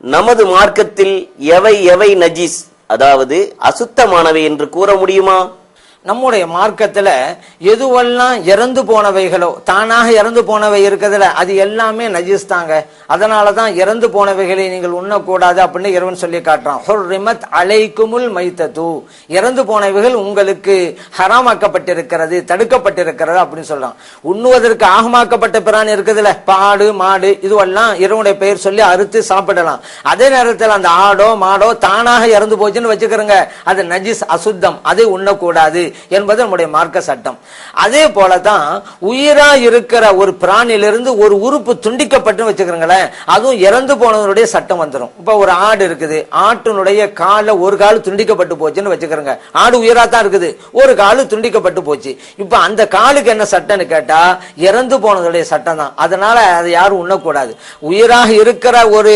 நமது மார்க்கத்தில் எவை எவை நஜீஸ்? அதாவது அசுத்தமானவை என்று கூற முடியுமா? நம்முடைய மார்க்கத்துல எதுவெல்லாம் இறந்து போனவைகளோ தானாக இறந்து போனவை இருக்கிறதுல அது எல்லாமே நஜீஸ் தாங்க. அதனாலதான் இறந்து போனவைகளை நீங்கள் உண்ணக்கூடாது அப்படின்னு இறைவன் சொல்லி காட்டுறான். ஹுர்ரிமத் அலைக்குமுல் மைத்தது. இறந்து போனவைகள் உங்களுக்கு ஹராமாக்கப்பட்டிருக்கிறது தடுக்கப்பட்டிருக்கிறது அப்படின்னு சொல்றான். உண்ணுவதற்கு ஆகமாக்கப்பட்ட பிராணி இருக்குதுல பாடு மாடு இதுவெல்லாம் இறைவனுடைய பெயர் சொல்லி அறுத்து சாப்பிடலாம். அதே நேரத்தில் அந்த ஆடோ மாடோ தானாக இறந்து போச்சுன்னு வச்சுக்கிறோங்க அது நஜிஸ் அசுத்தம் அதை உண்ணக்கூடாது. என்பது நம்முடைய மார்க்க சட்டம். அதே போல தான் உயிரா இருக்கிற ஒரு பிராணியிலிருந்து ஒரு உறுப்பு துண்டிக்கப்பட்டு வச்சுக்கிறோங்களேன் அதுவும் இறந்து போனவனுடைய சட்டம் வந்துடும் இப்ப ஒரு ஆடு இருக்குது ஆட்டினுடைய கால ஒரு கால் துண்டிக்கப்பட்டு போச்சுன்னு வச்சுக்கிறோங்க ஆடு உயிரா தான் இருக்குது ஒரு காலு துண்டிக்கப்பட்டு போச்சு. இப்ப அந்த காலுக்கு என்ன சட்டம்னு கேட்டா இறந்து போனதுடைய சட்டம் தான். அதனால அதை யாரும் உண்ணக்கூடாது. உயிராக இருக்கிற ஒரு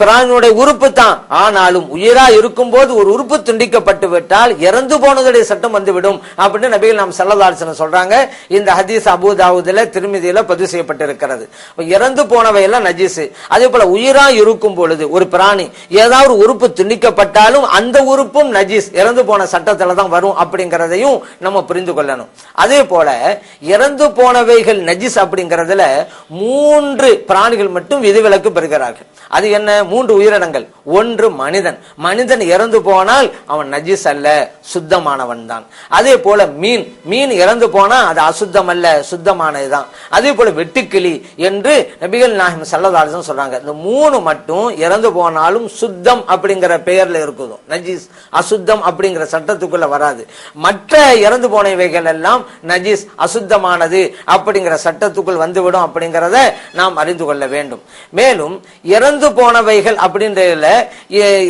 பிராணியுடைய உறுப்பு தான். ஆனாலும் உயிரா இருக்கும் போது ஒரு உறுப்பு துண்டிக்கப்பட்டு விட்டால் இறந்து போனதுடைய சட்டம் வந்து விடும் அப்படின்னு நபிகள் நாம் செல்லதாசன சொல்றாங்க. இந்த ஹதீஸ் அபுதாவுதுல திருமதியில பதிவு செய்யப்பட்டிருக்கிறது. இறந்து போனவை எல்லாம் நஜீஸ் அதே போல உயிரா இருக்கும் பொழுது ஒரு பிராணி ஏதாவது உறுப்பு துண்டிக்கப்பட்டாலும் அந்த உறுப்பும் நஜீஸ். இறந்து போன சட்டத்துல தான் வரும் அப்படிங்கிறதையும் நம்ம புரிந்து கொள்ளணும். அதே போல இறந்து போனவைகள் நஜீஸ் அப்படிங்கிறதுல மூன்று பிராணிகள் மட்டும் விதிவிலக்கு பெறுகிறார்கள். அது என்ன? மூன்று உயிரினங்கள். ஒன்று மனிதன். மனிதன் இறந்து போனால் அவன் நஜீஸ் அல்ல சுத்தமானவன் தான் அதே போல மீன் மீன் இறந்து போனா அது அசுத்தம் அல்ல சுத்தமானதுதான். அதே போல வெட்டுக்கிளி என்று நபிகள் நாயகம் சல்லதாசன் சொல்றாங்க. இந்த மூணு மட்டும் இறந்து போனாலும் சுத்தம் அப்படிங்கிற பெயர்ல இருக்குதும். நஜீஸ் அசுத்தம் அப்படிங்கிற சட்டத்துக்குள்ள வராது. மற்ற இறந்து போனவைகள் எல்லாம் நஜீஸ் அசுத்தமானது அப்படிங்கிற சட்டத்துக்குள் வந்துவிடும் அப்படிங்கிறத நாம் அறிந்து கொள்ள வேண்டும். மேலும் இறந்து போனவைகள் அப்படின்றதுல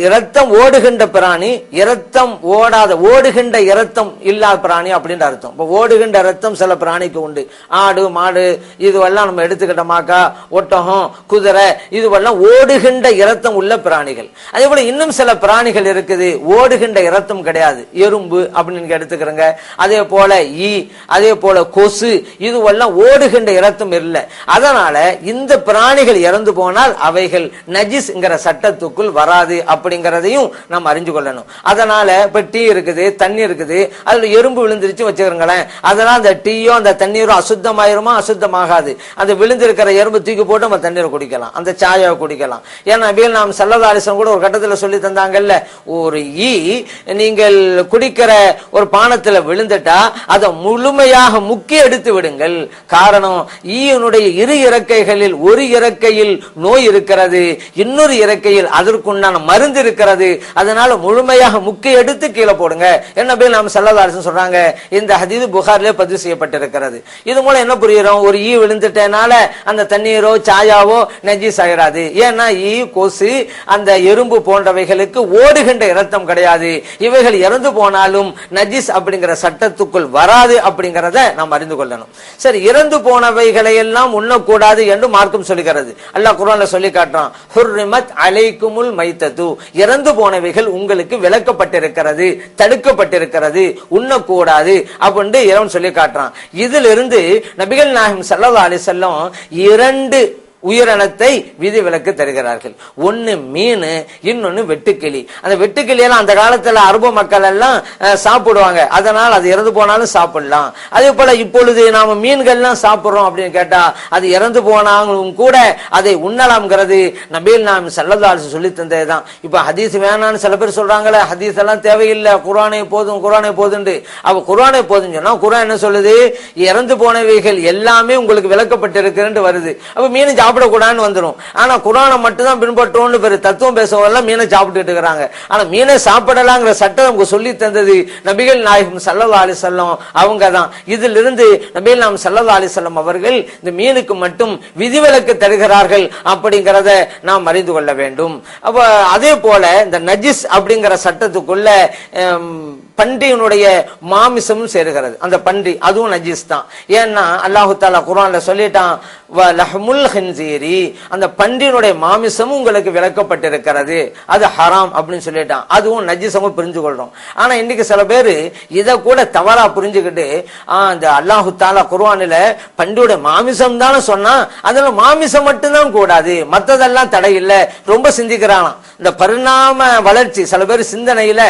இரத்தம் ஓடுகின்ற பிராணி இரத்தம் ஓடாத ஓடுகின்ற இரத்தம் இல்லாத பிராணி அப்படின்ற அர்த்தம். இப்போ ஓடுகின்ற ரத்தம் சில பிராணிக்கு உண்டு. ஆடு மாடு இதுவெல்லாம் நம்ம எடுத்துக்கிட்டோமாக்கா ஒட்டகம் குதிரை இதுவெல்லாம் ஓடுகின்ற இரத்தம் உள்ள பிராணிகள். அதே போல இன்னும் சில பிராணிகள் இருக்குது ஓடுகின்ற இரத்தம் கிடையாது. எறும்பு அப்படின்னு எடுத்துக்கிறோங்க எடுத்துக்கிறங்க. அதே போல ஈ அதே போல கொசு இதுவெல்லாம் ஓடுகின்ற இரத்தம் இல்லை. அதனால இந்த பிராணிகள் இறந்து போனால் அவைகள் நஜிஸ்ங்கிற சட்டத்துக்குள் வராது அப்படிங்கிறதையும் நாம் அறிஞ்சு கொள்ளணும். அதனால இப்ப டீ இருக்குது தண்ணி இருக்குது அதில் எறும்பு விழுந்துருச்சு வச்சுக்கிறங்களேன் அதெல்லாம் அந்த டீயோ அந்த தண்ணீரும் அசுத்தமாயிருமா? அசுத்தமாகாது. அந்த விழுந்திருக்கிற எறும்பு தூக்கி போட்டு நம்ம தண்ணீரை குடிக்கலாம். அந்த சாயாவை குடிக்கலாம். ஏன்னா வீல் நாம் செல்லதாரிசன் கூட ஒரு கட்டத்துல சொல்லி தந்தாங்கல்ல ஒரு ஈ நீங்கள் குடிக்கிற ஒரு பானத்துல விழுந்துட்டா அதை முழுமையாக முக்கி எடுத்து விடுங்கள். காரணம் ஈயினுடைய இரு இறக்கைகளில் ஒரு இறக்கையில் நோய் இருக்கிறது இன்னொரு இறக்கையில் அதற்குண்டான மருந்து இருக்கிறது. அதனால முழுமையாக முக்கி எடுத்து கீழே போடுங்க. என்ன பேர் நாம் செல்லதாரசன் சொல்றாங்க இந்த ஹதீது புகார்ல பதிவு செய்யப்பட்டிருக்கிறது. இது மூலம் என்ன புரியுறோம் ஒரு ஈ விழுந்துட்டனால அந்த தண்ணீரோ சாயாவோ நெஞ்சி ஆகிறாது ஏன்னா ஈ கொசு அந்த எறும்பு போன்றவைகளுக்கு ஓடுகின்ற இரத்தம் கிடையாது. இவைகள் இறந்து போனாலும் நஜிஸ் அப்படிங்கிற சட்டத்துக்குள் வராது அப்படிங்கிறத நாம் அறிந்து கொள்ளணும். சரி இறந்து போனவைகளை எல்லாம் உண்ணக்கூடாது என்று மார்க்கம் சொல்லுகிறது. அல்லாஹ் குரான்ல சொல்லி காட்டுறான் ஹுர்ரிமத் அலைக்குமுல் மைத்தது. இறந்து போனவைகள் உங்களுக்கு விளக்கப்பட்டிருக்கிறது தடுக்கப்பட்டிருக்கிறது. உண்ணக்கூடாது அப்படின்னு இறைவன் சொல்லி காட்டுறான் இதிலிருந்து நபிகள் நாயகம் ஸல்லல்லாஹு அலி செல்லம் இரண்டு உயிரினத்தை விதிவிலக்கு தருகிறார்கள். ஒன்னு மீன் இன்னொன்னு வெட்டுக்கிளி. அந்த வெட்டுக்கிளி எல்லாம் அந்த காலத்துல அரபு மக்கள் எல்லாம் சாப்பிடுவாங்க. அதனால் அது இறந்து போனாலும் சாப்பிடலாம். அதே போல இப்பொழுது நாம மீன்கள்லாம் சாப்பிடுறோம் அப்படின்னு கேட்டா அது இறந்து போனாலும் கூட அதை உண்ணலாம்ங்கிறது நபீல் நாம் செல்லதாசு சொல்லி தந்ததுதான். இப்ப ஹதீஸ் வேணாம்னு சில பேர் சொல்றாங்களே ஹதீஸ் எல்லாம் தேவையில்லை. குரானை போதும் குரானை போதுண்டு அவ குரானை போதும் சொன்னா குரான் என்ன சொல்லுது? இறந்து போனவைகள் எல்லாமே உங்களுக்கு விளக்கப்பட்டிருக்குன்னு வருது. அப்ப மீன் சாப்பிடக்கூடாதுன்னு வந்துடும் ஆனா குரானை மட்டும் தான் பின்பற்றோம்னு பெரிய தத்துவம் பேசுவதெல்லாம் மீனை சாப்பிட்டுட்டு இருக்கிறாங்க. ஆனா மீனை சாப்பிடலாங்கிற சட்டம் நமக்கு சொல்லி தந்தது நபிகள் நாயகம் சல்லல்லா அலிசல்லம் அவங்க தான் இதிலிருந்து நபிகள் நாம் சல்லல்லா அலிசல்லம் அவர்கள் இந்த மீனுக்கு மட்டும் விதிவிலக்கு தருகிறார்கள் அப்படிங்கிறத நாம் அறிந்து கொள்ள வேண்டும். அப்போ அதே போல இந்த நஜிஸ் அப்படிங்கிற சட்டத்துக்குள்ள பன்றியினுடைய மாமிசமும் சேருகிறது. அந்த பன்றி அதுவும் நஜீஸ் தான் ஏன்னா அல்லாஹு தாலா குர்ஆன்ல சொல்லிட்டான் "வ அந்த பன்றியினுடைய மாமிசமும் உங்களுக்கு விளக்கப்பட்டிருக்கிறது. அது ஹராம் அப்படின்னு சொல்லிட்டான். அதுவும் நஜீசமும் புரிஞ்சு கொள்றோம் ஆனா இன்னைக்கு சில பேர் இதை கூட தவறா புரிஞ்சுக்கிட்டு அந்த அல்லாஹு தாலா குர்வானில பன்றியோட மாமிசம் தானே சொன்னா அதுல மாமிசம் மட்டும்தான் கூடாது. மற்றதெல்லாம் தடை இல்லை. ரொம்ப சிந்திக்கிறானாம். இந்த பரிணாம வளர்ச்சி சில பேர் சிந்தனையில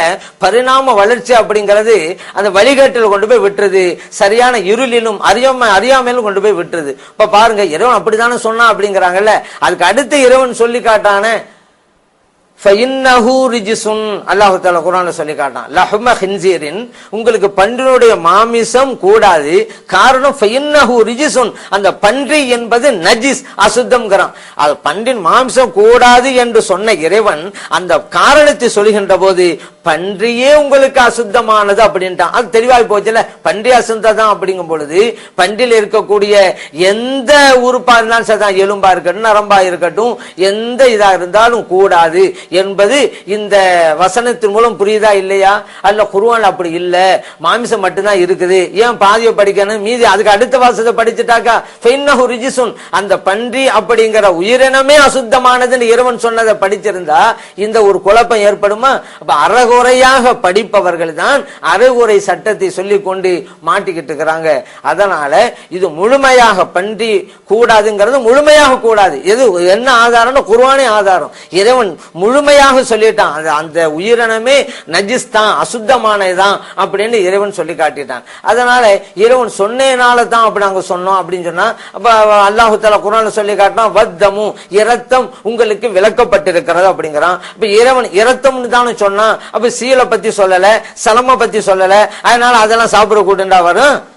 பரிணாம வளர்ச்சி அப்படிங்கிறது அந்த வழிகாட்டில் கொண்டு போய் விட்டுறது சரியான இருளிலும் அறியாம அறியாமையிலும் கொண்டு போய் விட்டுறது இப்ப பாருங்க இறைவன் அப்படித்தானே சொன்னா அப்படிங்கிறாங்கல்ல? அதுக்கு அடுத்து இறைவன் சொல்லி காட்டானே ஃபைன்னஹு ரிஜிசுன். சொல்லி காட்டான். லஹ்ம ஹின்சீரின். உங்களுக்கு பன்றினுடைய மாமிசம் கூடாது. காரணம் ரிஜிசுன். அந்த பன்றி என்பது நஜிஸ் அசுத்தம்ங்கிறான். அது பன்றின் மாமிசம் கூடாது என்று சொன்ன இறைவன் அந்த காரணத்தை சொல்கின்ற போது பன்றியே உங்களுக்கு அசுத்தமானது அப்படின்ட்டான். அது தெளிவாகி போச்சுல பன்றி அசுத்தம் அப்படிங்கும் பொழுது பன்றியில் இருக்கக்கூடிய எந்த உறுப்பா இருந்தாலும் சரிதான். எலும்பா இருக்கட்டும் நரம்பா இருக்கட்டும் எந்த இதா இருந்தாலும் கூடாது என்பது இந்த வசனத்தின் மூலம் புரியுதா இல்லையா? அல்ல குருவான் அப்படி இல்லை. மாமிசம் மட்டும்தான் இருக்குது. ஏன் பாதியை படிக்கணும்? மீதி அதுக்கு அடுத்த வாசத்தை படிச்சுட்டாக்கா? ஃபைன்னஹு ரிஜிசுன். அந்த பன்றி அப்படிங்கிற உயிரினமே அசுத்தமானதுன்னு இறைவன் சொன்னதை படிச்சிருந்தா இந்த ஒரு குழப்பம் ஏற்படுமா? அப்ப அறகுறையாக படிப்பவர்கள் தான் அறகுறை சட்டத்தை சொல்லி கொண்டு மாட்டிக்கிட்டு இருக்கிறாங்க. அதனால இது முழுமையாக பண்டி கூடாதுங்கிறது முழுமையாக கூடாது. எது என்ன ஆதாரம்னா குர்ஆனே ஆதாரம். இறைவன் முழுமையாக சொல்லிட்டான். அது அந்த உயிரினமே நஜிஸ் தான் அசுத்தமானதுதான் அப்படின்னு இறைவன் சொல்லி காட்டிட்டான் அதனால இறைவன் சொன்னேனால தான் அப்படி நாங்கள் சொன்னோம் அப்படின்னு சொன்னா அப்ப அல்லாஹு தலா குர்ஆன்ல சொல்லி காட்டினா வத்தமும் இரத்தம் உங்களுக்கு விளக்கப்பட்டிருக்கிறது அப்படிங்கிறான். இப்ப இறைவன் இரத்தம்னு தானே சொன்னான். அப்ப சீலை பத்தி சொல்லல சலம பத்தி சொல்லல. அதனால அதெல்லாம் சாப்பிட கூட்டுண்டா வரும்.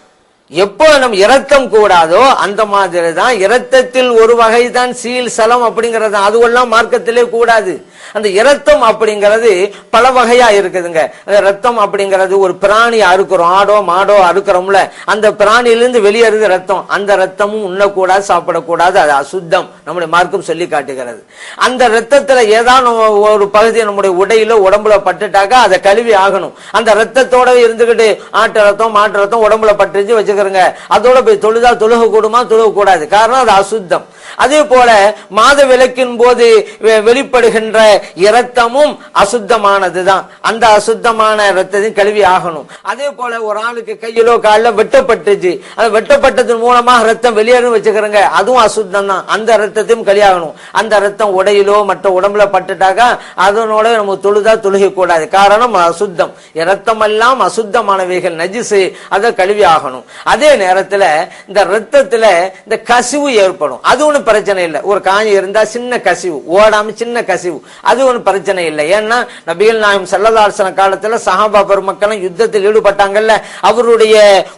எப்போ நம்ம இரத்தம் கூடாதோ அந்த மாதிரி தான் இரத்தத்தில் ஒரு வகை தான் சீல் சலம் அப்படிங்கிறது அதுவெல்லாம் மார்க்கத்திலே கூடாது. அந்த இரத்தம் அப்படிங்கிறது பல வகையா இருக்குதுங்க. அந்த ரத்தம் அப்படிங்கிறது ஒரு பிராணி அறுக்கிறோம். ஆடோ மாடோ அறுக்கிறோம்ல. அந்த பிராணியிலிருந்து வெளியேறுது ரத்தம் அந்த ரத்தமும் உண்ணக்கூடாது சாப்பிடக்கூடாது. அது அசுத்தம். நம்முடைய மார்க்கம் சொல்லி காட்டுகிறது. அந்த ரத்தத்துல ஏதாவது ஒரு பகுதி நம்முடைய உடையில உடம்புல பட்டுட்டாக்கா அதை கழுவி ஆகணும். அந்த ரத்தத்தோட இருந்துகிட்டு ஆட்டு ரத்தம் மாட்டு ரத்தம் உடம்புல பட்டுச்சு வச்சுக்கிறோங்க அதோட போய் தொழுதா தொழுக கூடுமா தொழுக கூடாது காரணம் அது அசுத்தம். அதே போல மாத விளக்கின் போது வெளிப்படுகின்ற இரத்தமும் அசுத்தமானதுதான். அந்த அசுத்தமான இரத்தத்தையும் கழுவி ஆகணும். அதே போல ஒரு ஆளுக்கு கையிலோ காலில் வெட்டப்பட்டுச்சு. அது வெட்டப்பட்டதன் மூலமாக ரத்தம் வெளியேறும் வச்சுக்கிறோங்க. அதுவும் அசுத்தம் தான் அந்த ரத்தத்தையும் கழியாகணும் அந்த ரத்தம் உடையிலோ மற்ற உடம்புல பட்டுட்டாக்கா அதனோட நம்ம தொழுதா தொழுக கூடாது காரணம் அசுத்தம். இரத்தம் எல்லாம் அசுத்தமானவைகள். நஜிசு அதை கழுவி ஆகணும். அதே நேரத்துல இந்த ரத்தத்துல இந்த கசிவு ஏற்படும். அது ஒன்றும் பிரச்சனை இல்லை. ஒரு காயம் இருந்தா சின்ன கசிவு. ஓடாம சின்ன கசிவு. அது ஒண்ணும் பிரச்சனை இல்லை. ஏன்னா நபிகள் நாயம் செல்லதாசன காலத்துல சஹாபா பெருமக்களும் யுத்தத்தில் ஈடுபட்டாங்கல்ல. அவருடைய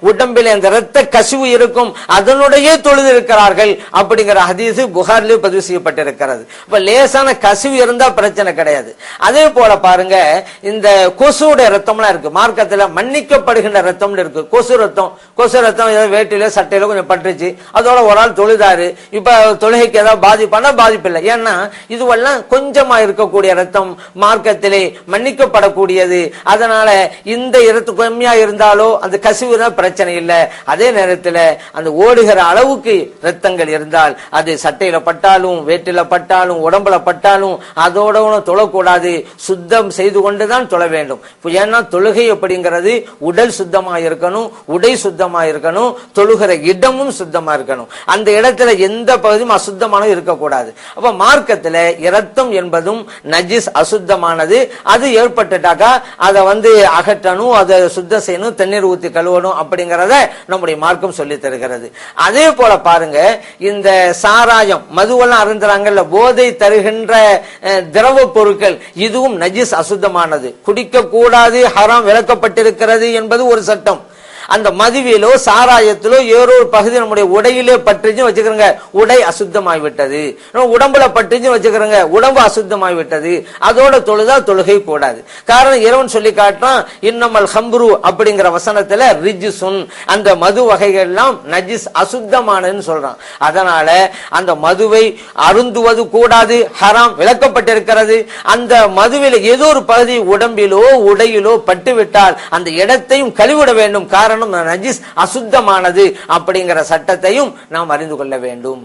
உடம்பில் அந்த ரத்த கசிவு இருக்கும். அதனுடைய தொழுது இருக்கிறார்கள் அப்படிங்கிற ஹதீஸ் புகார்லேயே பதிவு செய்யப்பட்டிருக்கிறது. இப்ப லேசான கசிவு இருந்தா பிரச்சனை கிடையாது. அதே போல பாருங்க இந்த கொசுடைய ரத்தம்லாம் இருக்கு. மார்க்கத்துல மன்னிக்கப்படுகின்ற ரத்தம்னு இருக்கு. கொசு ரத்தம் கொசு ரத்தம் ஏதோ வேட்டில சட்டையில கொஞ்சம் பட்டுச்சு அதோட ஒரு ஆள் தொழுதாரு. இப்ப தொழுகைக்கு ஏதாவது பாதிப்பானா? பாதிப்பு இல்லை ஏன்னா இதுவெல்லாம் கொஞ்சமா இருக்கக்கூடிய ரத்தம் மார்க்கத்திலே மன்னிக்கப்படக்கூடியது. அதனால இந்த இரத்து கம்மியா இருந்தாலோ அந்த கசிவு தான் பிரச்சனை இல்லை. அதே நேரத்துல அந்த ஓடுகிற அளவுக்கு ரத்தங்கள் இருந்தால் அது சட்டையில பட்டாலும் வேட்டில பட்டாலும் உடம்புல பட்டாலும் அதோட ஒண்ணும் தொழக்கூடாது. சுத்தம் செய்து கொண்டுதான் தொழ வேண்டும். ஏன்னா தொழுகை அப்படிங்கிறது உடல் சுத்தமா இருக்கணும் உடை சுத்தமா இருக்கணும் தொழுகிற இடமும் சுத்தமா இருக்கணும். அந்த இடத்துல எந்த பகுதியும் அசுத்தமானது இருக்கக்கூடாது. அப்ப மார்க்கத்துல இரத்தம் என்பதும் நஜிஸ் அசுத்தமானது. அது ஏற்பட்டுட்டாக்கா அதை வந்து அகற்றணும் அதை சுத்தம் செய்யணும் தண்ணீர் ஊத்தி கழுவணும் அப்படிங்கிறத நம்முடைய மார்க்கம் சொல்லி தருகிறது. அதே போல பாருங்க இந்த சாராயம் மதுவெல்லாம் அருந்துறாங்கல்ல போதை தருகின்ற திரவ பொருட்கள் இதுவும் நஜிஸ் அசுத்தமானது. குடிக்க கூடாது ஹராம் விளக்கப்பட்டிருக்கிறது என்பது ஒரு சட்டம். அந்த மதுவிலோ சாராயத்திலோ ஏதோ ஒரு பகுதி நம்முடைய உடையிலே பட்டுச்சு வச்சுக்கிறோங்க. உடை அசுத்தமாகிவிட்டது உடம்புல பட்டுச்சு வச்சுக்கிறோங்க. உடம்பு அசுத்தமாகிவிட்டது அதோட தொழுதா தொழுகை கூடாது காரணம் இறைவன் சொல்லி காட்டுறான் இன்னமல் ஹம்ரு அப்படிங்கிற வசனத்துல ரிஜிசுன் அந்த மது வகைகள்லாம் நஜிஸ் அசுத்தமானதுன்னு சொல்றான். அதனால அந்த மதுவை அருந்துவது கூடாது ஹராம் விளக்கப்பட்டிருக்கிறது. அந்த மதுவில் ஏதோ ஒரு பகுதி உடம்பிலோ உடையிலோ பட்டுவிட்டால் அந்த இடத்தையும் கழுவிட வேண்டும். காரணம் காரணம் நஜிஸ் அசுத்தமானது அப்படிங்கிற சட்டத்தையும் நாம் அறிந்து கொள்ள வேண்டும்.